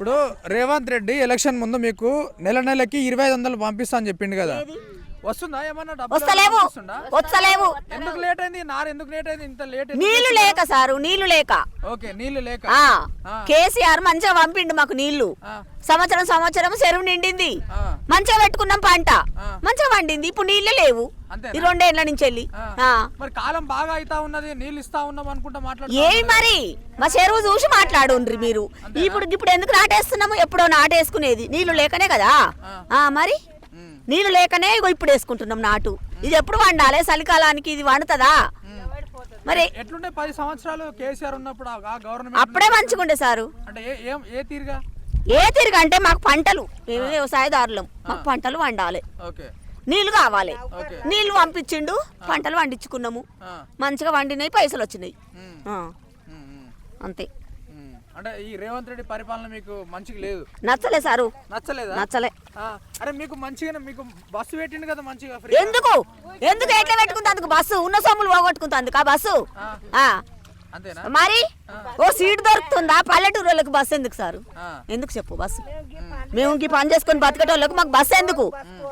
ఇప్పుడు రేవంత్ రెడ్డి ఎలక్షన్ ముందు మీకు నెల నెలకి ఇరవై ఐదు వందలు పంపిస్తా అని చెప్పిండు కదా. వస్తుందా? ఏమన్నా డబ్బులు వస్తలేవు. ఏమన్నా వస్తుందా? వస్తలేవు. ఎందుకు లేట్ అయింది? నారు ఎందుకు లేట్ అయింది? ఇంత లేట్ నీళ్ళు లేక సారు నీళ్ళు లేక. ఓకే నీళ్ళు. కేసీఆర్ మంచిగా పంపిండు మాకు నీళ్ళు. సంవత్సరం సంవత్సరం చెరువు నిండింది. మంచిగా పెట్టుకున్నాం పంట. మంచిగా పండింది. ఇప్పుడు నీళ్ళే లేవు? ఈ రెండేళ్ళ నుంచి వెళ్ళి. మరి కాలం బాగా అయితా ఉన్నది నీళ్ళు ఇస్తా ఉన్నాం అనుకుంటా ఏమి మాట్లాడుతున్నా మరి? మా చెరువు చూసి మాట్లాడుండ్రి మీరు. ఇప్పుడు ఇప్పుడు ఎందుకు నాటేస్తున్నాము? ఎప్పుడో నాటేసుకునేది. నీళ్ళు లేకనే కదా. మరి? నీళ్ళు లేకనే ఇగో ఇప్పుడు వేసుకుంటున్నాం నాటు. ఇది ఎప్పుడు వండాలి? చలికాలానికి ఇది వండుతుందా? మరి ఎట్లుంటే పది సంవత్సరాలు కేసీఆర్ ఉన్నప్పుడు ఆ గవర్నమెంట్ అప్పుడే మంచిగుండే సారు. అంటే ఏ ఏం ఏ తీరుగా? ఏ తిరిగంటే మాకు పంటలు. మేము వ్యవసాయదారులం. మాకు పంటలు వండాలి. ఓకే. నీళ్ళు కావాలి. ఓకే. నీళ్ళు పంపించిండు పంటలు వండించుకున్నాము. ఆ, మంచిగా వండినాయి పైసలు వచ్చినాయి. అంతే. అంటే ఈ రేవంత్ రెడ్డి పరిపాలన మీకు మంచిగా లేదు. నచ్చలే సారు. నచ్చలేదా? నచ్చలే. ఆ, అరే మీకు మంచిగా మీకు బస్సు పెట్టిండు కదా మంచిగా ఎందుకు? ఎందుకు ఎట్లా పెట్టుకుంది అందుకు బస్సు ఉన్న సొమ్ములు పోగొట్టుకుంది అందుకు ఆ బస్సు? ఆ. అంతేనా? మరి? ఓ సీట్ దొరుకుతుందా? పల్లెటూరు వాళ్ళకి బస్సు ఎందుకు సారు? ఎందుకు చెప్పు బస్సు? మేము ఇంక పని చేసుకొని బతికేటోళ్ళకి మాకు బస్సు ఎందుకు?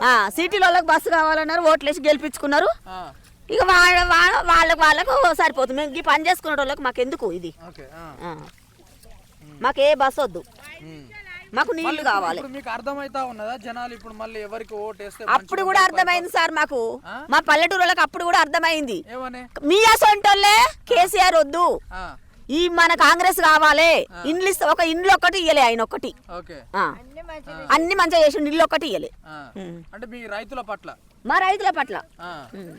ఆ సిటీలో వాళ్ళకి బస్సు కావాలన్నారు ఓట్లేసి గెలిపించుకున్నారు. ఆ, ఇక వాళ్ళ వాళ్ళ- వాళ్ళకి వాళ్ళకు సరిపోతుంది. మేము ఈ పని చేసుకునే వాళ్ళకి మాకు ఎందుకు ఇది? ఓకే ఆ, ఆ. మాకు ఏ బస్సు వద్దు. మాకు నీళ్ళు కావాలి. మీకు అర్థమైతా ఉన్నదా? జనాలు ఇప్పుడు మళ్ళీ ఎవరికి ఓటు వేస్తే అప్పుడు కూడా అర్థమైంది సార్ మాకు. మా పల్లెటూరు వాళ్ళకి అప్పుడు కూడా అర్థమైంది. ఏమని? మీ అసొంటోళ్ళే కేసీఆర్ వద్దు. ఆ, ఈ మన కాంగ్రెస్ కావాలి. ఇండ్లు ఇస్తే ఒక ఇండ్లు ఒక్కటి ఇయ్యలే ఆయన ఆ. అన్ని మంచిగా చేసి ఇల్లు ఒక్కటి ఇయ్యలే. అంటే మీ రైతుల పట్ల? మా రైతుల పట్ల. ఆ, ఉమ్.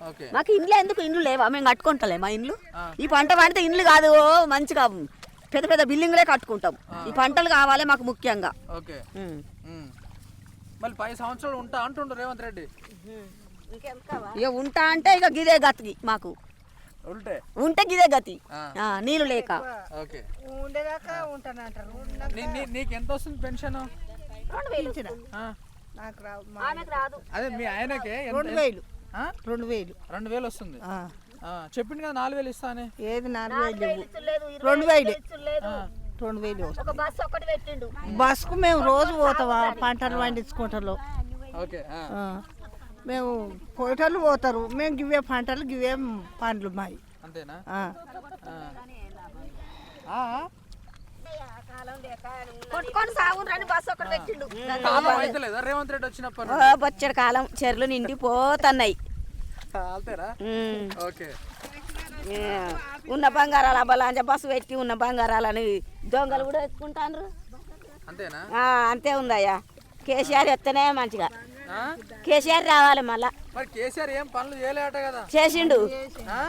ఓకే. మాకు ఇండ్లు ఎందుకు? ఇండ్లు లేవా? మేము కట్టుకుంటలే మా ఇండ్లు. ఈ పంట పండితే ఇండ్లు కాదు ఓ మంచిగా పెద్ద పెద్ద బిల్డింగ్లే కట్టుకుంటాం. ఈ పంటలు కావాలి మాకు ముఖ్యంగా. ఓకే. మళ్ళీ పది సంవత్సరాలు ఉంటా అంటుండు రేవంత్ రెడ్డి. ఇక ఉంటా అంటే ఇక గిదే గతి మాకు. ఉంటే? ఉంటే గిదే గతి. నీళ్ళు లేక. ఓకే. నీకు ఎంత వస్తుంది పెన్షన్? ఆ, నాకు రావు అదే మీ ఆయనకే రెండు వేలు. ఆ? రెండు వేలు. రెండు వేలు వస్తుంది. చెప్పిండు కదా నాలుగు వేలు ఇస్తా అని ఏది నాలుగు వేలు రెండు వేలు రెండు వేలు వస్తాయి. ఒక బస్సు ఒకటి పెట్టిండు. బస్కు మేము రోజు పోతామా పంటలు పండించుకుంటారు ఓకే ఆ, ఆ. మేము పోయేటోళ్ళు పోతారు. మేము గివే పంటలు గివే పండ్లు మాయి. అంతేనా? ఆ. ఆ? ఆ? కొట్టుకొని సాగు రండి బస్సు ఒకటి పెట్టిండు. కాలం అయితలేదా. రేవంత్ రెడ్డి వచ్చినప్పటి ఓ, బొచ్చడి కాలం చెర్లు నిండిపోతున్నాయి. అంతేనా. ఓకే. ఏ, ఉన్న బంగారాలు అబ్బలాంజ బస్సు పెట్టి ఉన్న బంగారాలని దొంగలు కూడా ఎత్తుకుంటాండ్రు. అంతేనా? ఆ, అంతే ఉందయ్యా. కేసీఆర్ ఎత్తనే మంచిగా. ఆ? కేసీఆర్ రావాలి మళ్ళా. మరి కేసీఆర్ ఏం పనులు చేయలేట కదా? చేసిండు?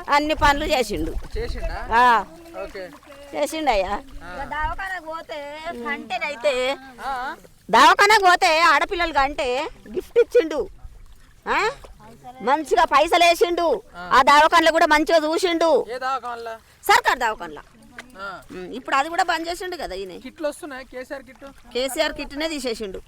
అన్ని పనులు చేసిండు. చేసిండా? ఆ, ఓకే. చేసిండు అయ్యా దవాఖానకు పోతే కంటేనైతే ఆ? దవాఖానకు పోతే ఆడపిల్లలకి అంటే గిఫ్ట్ ఇచ్చిండు. ఆ? మంచిగా పైసలు వేసిండు. ఆ. దవాఖానలో కూడా మంచిగా చూసిండు. సర్కార్ దవాఖానలో ఇప్పుడు అది కూడా బంద్ చేసిండు కదా ఈయన. కిట్లు వస్తున్నాయి? కేసీఆర్ కిట్ కేసీఆర్ కిట్నే తీసేసిండు.